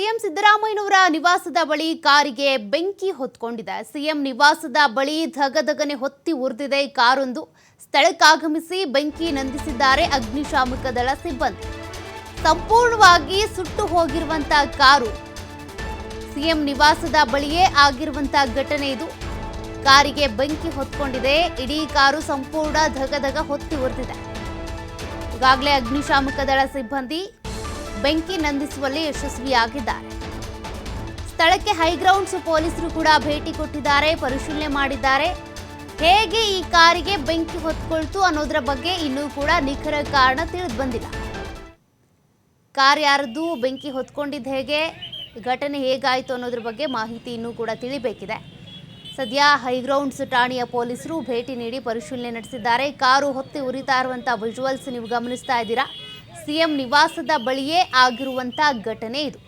CM ಸಿದ್ದರಾಮಯ್ಯನವರ ನಿವಾಸದ ಬಳಿ ಕಾರಿಗೆ ಬೆಂಕಿ ಹೊತ್ಕೊಂಡಿದೆ. ಸಿಎಂ ನಿವಾಸದ ಬಳಿ ಧಗಧಗನೆ ಹೊತ್ತಿ ಉರಿದಿದೆ ಕಾರೊಂದು. ಸ್ಥಳಕ್ಕಾಗಮಿಸಿ ಬೆಂಕಿ ನಂದಿಸಿದ್ದಾರೆ ಅಗ್ನಿಶಾಮಕ ದಳ ಸಿಬ್ಬಂದಿ. ಸಂಪೂರ್ಣವಾಗಿ ಸುಟ್ಟು ಹೋಗಿರುವಂತಹ ಕಾರು. ಸಿಎಂ ನಿವಾಸದ ಬಳಿಯೇ ಆಗಿರುವಂತಹ ಘಟನೆ ಇದು. ಕಾರಿಗೆ ಬೆಂಕಿ ಹೊತ್ಕೊಂಡಿದೆ. ಇಡೀ ಕಾರು ಸಂಪೂರ್ಣ ಧಗಧಗ ಹೊತ್ತಿ ಉರಿದಿದೆ. ಈಗಾಗಲೇ ಅಗ್ನಿಶಾಮಕ ದಳ ಸಿಬ್ಬಂದಿ ಬೆಂಕಿ ನಂದಿಸುವಲ್ಲಿ ಯಶಸ್ವಿಯಾಗಿದ್ದಾರೆ. ಸ್ಥಳಕ್ಕೆ ಹೈಗ್ರೌಂಡ್ಸ್ ಪೊಲೀಸರು ಕೂಡ ಭೇಟಿ ಕೊಟ್ಟಿದ್ದಾರೆ, ಪರಿಶೀಲನೆ ಮಾಡಿದ್ದಾರೆ. ಹೇಗೆ ಈ ಕಾರಿಗೆ ಬೆಂಕಿ ಹೊತ್ಕೊಳ್ತು ಅನ್ನೋದರ ಬಗ್ಗೆ ಇನ್ನೂ ಕೂಡ ನಿಖರ ಕಾರಣ ತಿಳಿದು ಬಂದಿಲ್ಲ ಕಾರ್ ಯಾರದ್ದು, ಬೆಂಕಿ ಹೊತ್ಕೊಂಡಿದ್ದು ಹೇಗೆ, ಘಟನೆ ಹೇಗಾಯಿತು ಅನ್ನೋದ್ರ ಬಗ್ಗೆ ಮಾಹಿತಿ ಇನ್ನೂ ಕೂಡ ತಿಳಿಬೇಕಿದೆ. ಸದ್ಯ ಹೈಗ್ರೌಂಡ್ಸ್ ಠಾಣೆಯ ಪೊಲೀಸರು ಭೇಟಿ ನೀಡಿ ಪರಿಶೀಲನೆ ನಡೆಸಿದ್ದಾರೆ. ಕಾರು ಹೊತ್ತಿ ಉರಿತಾ ಇರುವಂಥ ವಿಜುವಲ್ಸ್ ನೀವು ಗಮನಿಸ್ತಾ ಇದ್ದೀರಾ? ಸಿಎಂ ನಿವಾಸದ ಬಳಿಯೇ ಆಗಿರುವಂತಹ ಘಟನೆ ಇದು.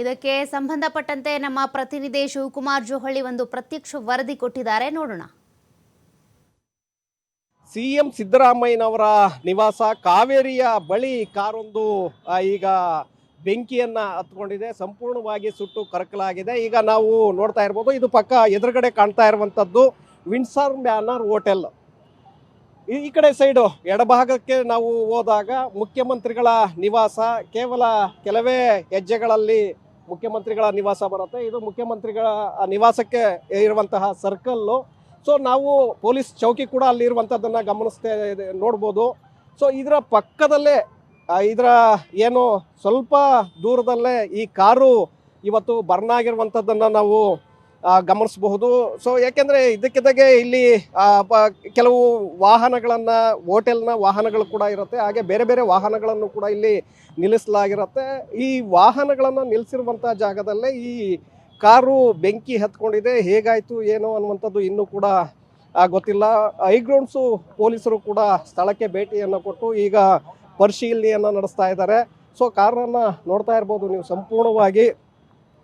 ಇದಕ್ಕೆ ಸಂಬಂಧಪಟ್ಟಂತೆ ನಮ್ಮ ಪ್ರತಿನಿಧಿ ಶಿವಕುಮಾರ್ ಜೋಹಳ್ಳಿ ಒಂದು ಪ್ರತ್ಯಕ್ಷ ವರದಿ ಕೊಟ್ಟಿದ್ದಾರೆ. ನೋಡೋಣ. ಸಿಎಂ ಸಿದ್ದರಾಮಯ್ಯನವರ ನಿವಾಸ ಕಾವೇರಿಯ ಬಳಿ ಕಾರೊಂದು ಈಗ ಬೆಂಕಿಯನ್ನ ಹತ್ಕೊಂಡಿದೆ. ಸಂಪೂರ್ಣವಾಗಿ ಸುಟ್ಟು ಕರಕಲಾಗಿದೆ. ಈಗ ನಾವು ನೋಡ್ತಾ ಇರ್ಬೋದು, ಇದು ಪಕ್ಕ ಎದುರುಗಡೆ ಕಾಣ್ತಾ ಇರುವಂತದ್ದು ವಿನ್ಸರ್ ಮ್ಯಾನರ್ ಹೋಟೆಲ್. ಈ ಕಡೆ ಸೈಡು ಎಡಭಾಗಕ್ಕೆ ನಾವು ಹೋದಾಗ ಮುಖ್ಯಮಂತ್ರಿಗಳ ನಿವಾಸ, ಕೇವಲ ಕೆಲವೇ ಹೆಜ್ಜೆಗಳಲ್ಲಿ ಮುಖ್ಯಮಂತ್ರಿಗಳ ನಿವಾಸ ಬರುತ್ತೆ. ಇದು ಮುಖ್ಯಮಂತ್ರಿಗಳ ನಿವಾಸಕ್ಕೆ ಇರುವಂತಹ ಸರ್ಕಲ್ಲು. ಸೊ ನಾವು ಪೊಲೀಸ್ ಚೌಕಿ ಕೂಡ ಅಲ್ಲಿ ಇರುವಂಥದ್ದನ್ನು ಗಮನಿಸ್ತಾ ನೋಡ್ಬೋದು. ಸೊ ಇದರ ಪಕ್ಕದಲ್ಲೇ ಇದರ ಏನು ಸ್ವಲ್ಪ ದೂರದಲ್ಲೇ ಈ ಕಾರು ಇವತ್ತು ಬರ್ನ್ ಆಗಿರುವಂಥದ್ದನ್ನು ನಾವು ಗಮನಿಸಬಹುದು. ಸೊ ಯಾಕೆಂದರೆ ಇದಕ್ಕಿದ್ದಾಗೆ ಇಲ್ಲಿ ಕೆಲವು ವಾಹನಗಳನ್ನು, ಹೋಟೆಲ್ನ ವಾಹನಗಳು ಕೂಡ ಇರುತ್ತೆ. ಹಾಗೆ ಬೇರೆ ಬೇರೆ ವಾಹನಗಳನ್ನು ಕೂಡ ಇಲ್ಲಿ ನಿಲ್ಲಿಸಲಾಗಿರುತ್ತೆ. ಈ ವಾಹನಗಳನ್ನು ನಿಲ್ಲಿಸಿರುವಂಥ ಜಾಗದಲ್ಲೇ ಈ ಕಾರು ಬೆಂಕಿ ಹತ್ಕೊಂಡಿದೆ. ಹೇಗಾಯಿತು, ಏನು ಅನ್ನುವಂಥದ್ದು ಇನ್ನೂ ಕೂಡ ಗೊತ್ತಿಲ್ಲ. ಹೈಗ್ರೌಂಡ್ಸು ಪೊಲೀಸರು ಕೂಡ ಸ್ಥಳಕ್ಕೆ ಭೇಟಿಯನ್ನು ಕೊಟ್ಟು ಈಗ ಪರಿಶೀಲನೆಯನ್ನು ನಡೆಸ್ತಾ ಇದ್ದಾರೆ. ಸೊ ಕಾರನ್ನು ನೋಡ್ತಾ ಇರ್ಬೋದು ನೀವು. ಸಂಪೂರ್ಣವಾಗಿ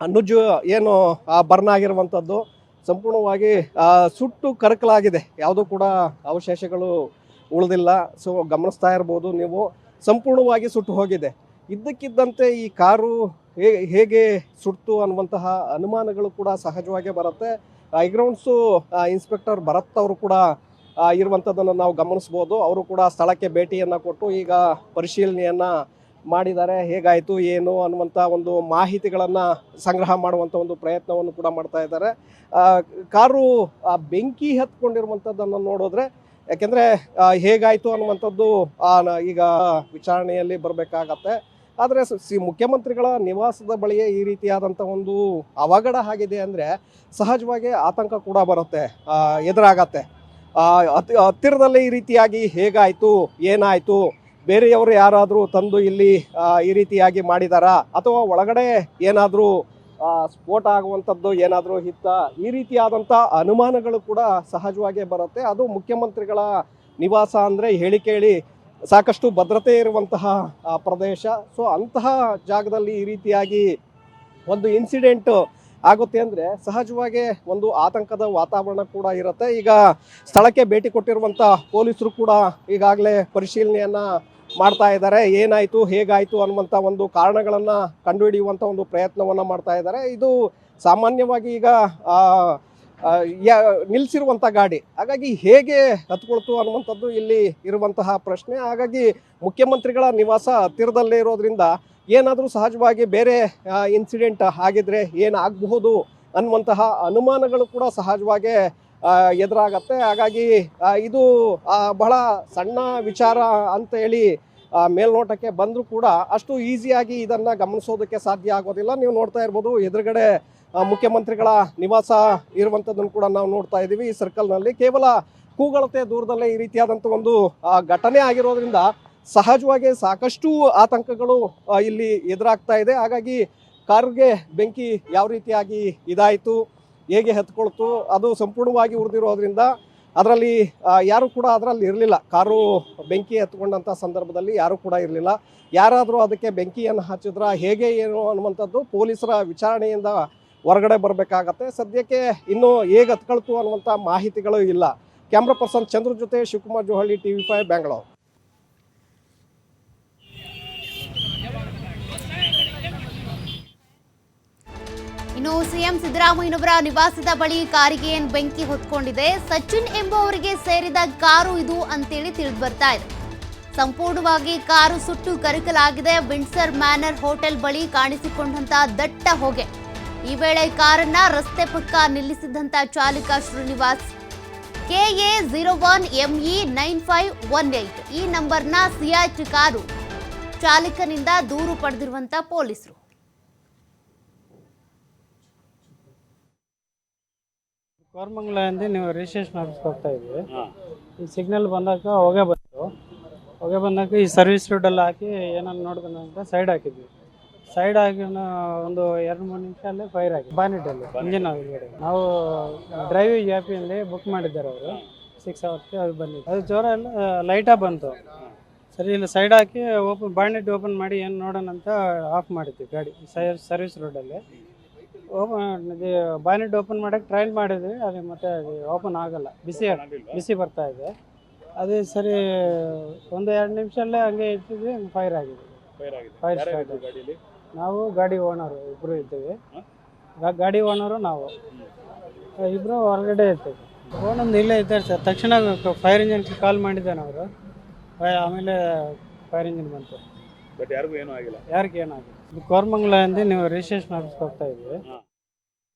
ನುಜ್ಜು ಏನು, ಆ ಬರ್ನ್ ಆಗಿರುವಂಥದ್ದು ಸಂಪೂರ್ಣವಾಗಿ ಸುಟ್ಟು ಕರಕಲಾಗಿದೆ. ಯಾವುದೂ ಕೂಡ ಅವಶೇಷಗಳು ಉಳಿದಿಲ್ಲ. ಸೊ ಗಮನಿಸ್ತಾ ಇರ್ಬೋದು ನೀವು. ಸಂಪೂರ್ಣವಾಗಿ ಸುಟ್ಟು ಹೋಗಿದೆ. ಇದ್ದಕ್ಕಿದ್ದಂತೆ ಈ ಕಾರು ಹೇಗೆ ಸುಟ್ಟು ಅನ್ನುವಂತಹ ಅನುಮಾನಗಳು ಕೂಡ ಸಹಜವಾಗಿ ಬರುತ್ತೆ. ಐಗ್ರೌಂಡ್ಸು ಇನ್ಸ್ಪೆಕ್ಟರ್ ಭರತ್ ಅವರು ಕೂಡ ಇರುವಂಥದ್ದನ್ನು ನಾವು ಗಮನಿಸ್ಬೋದು. ಅವರು ಕೂಡ ಸ್ಥಳಕ್ಕೆ ಭೇಟಿಯನ್ನು ಕೊಟ್ಟು ಈಗ ಪರಿಶೀಲನೆಯನ್ನು ಮಾಡಿದ್ದಾರೆ, ಹೇಗಾಯಿತು, ಏನು ಅನ್ನುವಂಥ ಒಂದು ಮಾಹಿತಿಗಳನ್ನು ಸಂಗ್ರಹ ಮಾಡುವಂಥ ಒಂದು ಪ್ರಯತ್ನವನ್ನು ಕೂಡ ಮಾಡ್ತಾ ಇದ್ದಾರೆ. ಕಾರು ಬೆಂಕಿ ಹತ್ಕೊಂಡಿರುವಂಥದ್ದನ್ನು ನೋಡಿದ್ರೆ, ಯಾಕೆಂದರೆ ಹೇಗಾಯಿತು ಅನ್ನುವಂಥದ್ದು ಈಗ ವಿಚಾರಣೆಯಲ್ಲಿ ಬರಬೇಕಾಗತ್ತೆ. ಆದರೆ ಸಿ ಮುಖ್ಯಮಂತ್ರಿಗಳ ನಿವಾಸದ ಬಳಿಯೇ ಈ ರೀತಿಯಾದಂಥ ಒಂದು ಅವಘಡ ಆಗಿದೆ ಅಂದರೆ ಸಹಜವಾಗಿ ಆತಂಕ ಕೂಡ ಬರುತ್ತೆ ಎದುರಾಗತ್ತೆ. ಹತ್ತಿರದಲ್ಲೇ ಈ ರೀತಿಯಾಗಿ ಹೇಗಾಯಿತು, ಏನಾಯಿತು ಬೇರೆಯವರು ಯಾರಾದರೂ ತಂದು ಇಲ್ಲಿ ಈ ರೀತಿಯಾಗಿ ಮಾಡಿದಾರಾ? ಅಥವಾ ಒಳಗಡೆ ಏನಾದರೂ ಸ್ಫೋಟ ಆಗುವಂಥದ್ದು ಏನಾದರೂ ಇತ್ತ? ಈ ರೀತಿಯಾದಂಥ ಅನುಮಾನಗಳು ಕೂಡ ಸಹಜವಾಗೇ ಬರುತ್ತೆ. ಅದು ಮುಖ್ಯಮಂತ್ರಿಗಳ ನಿವಾಸ ಅಂದರೆ ಹೇಳಿ ಕೇಳಿ ಸಾಕಷ್ಟು ಭದ್ರತೆ ಇರುವಂತಹ ಪ್ರದೇಶ. ಸೊ ಅಂತಹ ಜಾಗದಲ್ಲಿ ಈ ರೀತಿಯಾಗಿ ಒಂದು ಇನ್ಸಿಡೆಂಟ್ ಆಗುತ್ತೆ ಅಂದರೆ ಸಹಜವಾಗಿ ಒಂದು ಆತಂಕದ ವಾತಾವರಣ ಕೂಡ ಇರುತ್ತೆ. ಈಗ ಸ್ಥಳಕ್ಕೆ ಭೇಟಿ ಕೊಟ್ಟಿರುವಂಥ ಪೊಲೀಸರು ಕೂಡ ಈಗಾಗಲೇ ಪರಿಶೀಲನೆಯನ್ನು ಮಾಡ್ತಾ ಇದ್ದಾರೆ, ಏನಾಯಿತು, ಹೇಗಾಯಿತು ಅನ್ನುವಂಥ ಒಂದು ಕಾರಣಗಳನ್ನು ಕಂಡುಹಿಡಿಯುವಂಥ ಒಂದು ಪ್ರಯತ್ನವನ್ನು ಮಾಡ್ತಾ ಇದ್ದಾರೆ. ಇದು ಸಾಮಾನ್ಯವಾಗಿ ಈಗ ಯಾ ನಿಲ್ಲಿಸಿರುವಂಥ ಗಾಡಿ. ಹಾಗಾಗಿ ಹೇಗೆ ಹತ್ಕೊಳ್ತು ಅನ್ನುವಂಥದ್ದು ಇಲ್ಲಿ ಇರುವಂತಹ ಪ್ರಶ್ನೆ. ಹಾಗಾಗಿ ಮುಖ್ಯಮಂತ್ರಿಗಳ ನಿವಾಸ ಹತ್ತಿರದಲ್ಲೇ ಇರೋದ್ರಿಂದ ಏನಾದರೂ ಸಹಜವಾಗಿ ಬೇರೆ ಇನ್ಸಿಡೆಂಟ್ ಆಗಿದ್ರೆ ಏನಾಗಬಹುದು ಅನ್ನುವಂತಹ ಅನುಮಾನಗಳು ಕೂಡ ಸಹಜವಾಗಿ ಎದುರಾಗತ್ತೆ. ಹಾಗಾಗಿ ಇದು ಬಹಳ ಸಣ್ಣ ವಿಚಾರ ಅಂತ ಹೇಳಿ ಮೇಲ್ನೋಟಕ್ಕೆ ಬಂದರೂ ಕೂಡ ಅಷ್ಟು ಈಸಿಯಾಗಿ ಇದನ್ನು ಗಮನಿಸೋದಕ್ಕೆ ಸಾಧ್ಯ ಆಗೋದಿಲ್ಲ. ನೀವು ನೋಡ್ತಾ ಇರ್ಬೋದು, ಎದುರುಗಡೆ ಮುಖ್ಯಮಂತ್ರಿಗಳ ನಿವಾಸ ಇರುವಂಥದ್ದನ್ನು ಕೂಡ ನಾವು ನೋಡ್ತಾ ಇದ್ದೀವಿ ಈ ಸರ್ಕಲ್ನಲ್ಲಿ. ಕೇವಲ ಕೂಗಳತೆ ದೂರದಲ್ಲೇ ಈ ರೀತಿಯಾದಂಥ ಒಂದು ಘಟನೆ ಆಗಿರೋದ್ರಿಂದ ಸಹಜವಾಗಿ ಸಾಕಷ್ಟು ಆತಂಕಗಳು ಇಲ್ಲಿ ಎದುರಾಗ್ತಾ ಇದೆ. ಹಾಗಾಗಿ ಕಾರ್ಗೆ ಬೆಂಕಿ ಯಾವ ರೀತಿಯಾಗಿ ಇದಾಯಿತು ಹೇಗೆ ಹತ್ಕೊಳ್ತು, ಅದು ಸಂಪೂರ್ಣವಾಗಿ ಉರಿದಿರೋದ್ರಿಂದ ಅದರಲ್ಲಿ ಯಾರು ಕೂಡ ಅದರಲ್ಲಿ ಇರಲಿಲ್ಲ. ಕಾರು ಬೆಂಕಿ ಹತ್ಕೊಂಡಂಥ ಸಂದರ್ಭದಲ್ಲಿ ಯಾರು ಕೂಡ ಇರಲಿಲ್ಲ. ಯಾರಾದರೂ ಅದಕ್ಕೆ ಬೆಂಕಿಯನ್ನು ಹಚ್ಚಿದ್ರ ಹೇಗೆ ಏನು ಅನ್ನುವಂಥದ್ದು ಪೊಲೀಸರ ವಿಚಾರಣೆಯಿಂದ ಹೊರಗಡೆ ಬರಬೇಕಾಗತ್ತೆ. ಸದ್ಯಕ್ಕೆ ಇನ್ನೂ ಹೇಗೆ ಹತ್ಕೊಳ್ತು ಅನ್ನುವಂಥ ಮಾಹಿತಿಗಳು ಇಲ್ಲ. ಕ್ಯಾಮ್ರಾ ಪರ್ಸನ್ ಚಂದ್ರ ಜೊತೆ Shivakumar Johalli T V five, Bengaluru. CM ಸಿದ್ದರಾಮಯ್ಯನವರ ನಿವಾಸದ ಬಳಿ ಕಾರಿಗೆ ಏನ್ ಬೆಂಕಿ ಹೊತ್ಕೊಂಡಿದೆ? ಸಚಿನ್ ಎಂಬುವರಿಗೆ ಸೇರಿದ ಕಾರು ಇದು ಅಂತೇಳಿ ತಿಳಿದು ಬರ್ತಾ ಇದೆ. ಸಂಪೂರ್ಣವಾಗಿ ಕಾರು ಸುಟ್ಟು ಕರಕಲಾಗಿದೆ. ವಿಂಡ್ಸರ್ ಮ್ಯಾನರ್ ಹೋಟೆಲ್ ಬಳಿ ಕಾಣಿಸಿಕೊಂಡಂತ ದಟ್ಟ ಹೊಗೆ. ಈ ವೇಳೆ ಕಾರನ್ನ ರಸ್ತೆ ಪಕ್ಕ ನಿಲ್ಲಿಸಿದಂತ ಚಾಲಕ Srinivas. KA zero one ME nine five one eight ಈ ನಂಬರ್ನ ಸಿಯಾಚ್ ಕಾರು ಚಾಲಕನಿಂದ ದೂರು ಪಡೆದಿರುವಂತ ಪೊಲೀಸರು. ಕೋರ್ಮಂಗ್ಲಿಂದ ನೀವು ರಿಜಿಸ್ಟ್ರೇಷನ್ ಆಫೀಸ್ ಹೋಗ್ತಾ ಇದ್ವಿ ಈ ಸಿಗ್ನಲ್ ಬಂದಾಗ ಹೊಗೆ ಬಂತು. ಹೊಗೆ ಬಂದಾಗ ಈ ಸರ್ವಿಸ್ ರೋಡಲ್ಲಿ ಹಾಕಿ ಏನನ್ನ ನೋಡ್ಕೊಂಡು ಅಂತ ಸೈಡ್ ಹಾಕಿದ್ವಿ. ಸೈಡ್ ಆಗಿ ಒಂದು ಎರಡು ಮೂರು ನಿಮಿಷ ಅಲ್ಲೇ ಫೈರ್ ಆಗಿ ಬಾನೆಟಲ್ಲಿ ಇಂಜಿನ್ ಒಳಗಡೆ. ನಾವು ಡ್ರೈವಿಂಗ್ ಆ್ಯಪಿನಲ್ಲಿ ಬುಕ್ ಮಾಡಿದ್ದಾರೆ ಅವರು. ಸಿಕ್ಸ್ ಅವರ್ಸ್ಗೆ ಅದು ಬಂದಿತ್ತು. ಅದು ಜ್ವರ ಎಲ್ಲ ಲೈಟಾಗಿ ಬಂತು. ಸರಿ ಇಲ್ಲಿ ಸೈಡ್ ಹಾಕಿ ಓಪನ್ ಬಾನೆಟ್ ಓಪನ್ ಮಾಡಿ ಏನು ನೋಡೋಣ ಅಂತ ಆಫ್ ಮಾಡಿದ್ವಿ ಗಾಡಿ ಸರ್ವಿಸ್ ರೋಡಲ್ಲಿ ಓಪನ್ ಬಾನೆಟ್ ಓಪನ್ ಮಾಡೋಕ್ಕೆ ಟ್ರೈಲ್ ಮಾಡಿದ್ವಿ ಅದು ಮತ್ತೆ ಅದು ಓಪನ್ ಆಗಲ್ಲ. ಬಿಸಿ ಬಿಸಿ ಬರ್ತಾ ಇದೆ. ಅದೇ ಸರಿ ಒಂದು ಎರಡು ನಿಮಿಷಲ್ಲೇ ಹಂಗೆ ಇಟ್ಟಿದ್ವಿ ಫೈರ್ ಆಗಿದೆ. ಫೈರ್ ಸ್ಟಾರ್ಟ್ ನಾವು ಗಾಡಿ ಓನರು ಇಬ್ಬರು ಇದ್ದೀವಿ. ಗಾ- ಗಾಡಿ ಓನರು ನಾವು. ಇಬ್ಬರು ಹೊರಗಡೆ ಇರ್ತೀವಿ. ಓನೊಂದು ಇಲ್ಲೇ ಇದ್ದಾರೆ ಸರ್. ತಕ್ಷಣ ಫೈರ್ ಇಂಜಿನ್ಗೆ ಕಾಲ್ ಮಾಡಿದ್ದಾನೆ ಅವರು. ಆಮೇಲೆ ಫೈರ್ ಇಂಜಿನ್ ಬಂತು. ಬಟ್ ಯಾರಿಗೂ ಏನೂ ಆಗಿಲ್ಲ. ಯಾರಿಗೆ ಏನಾಗಿದೆ ಕೋರ್ಮಂಗ್ಲಿಂದ ನೀವು ರಿಜಿಸ್ಟ್ರೇಷನ್ ಆಫೀಸ್ಗೆ ಹೋಗ್ತಾ ಇದ್ವಿ.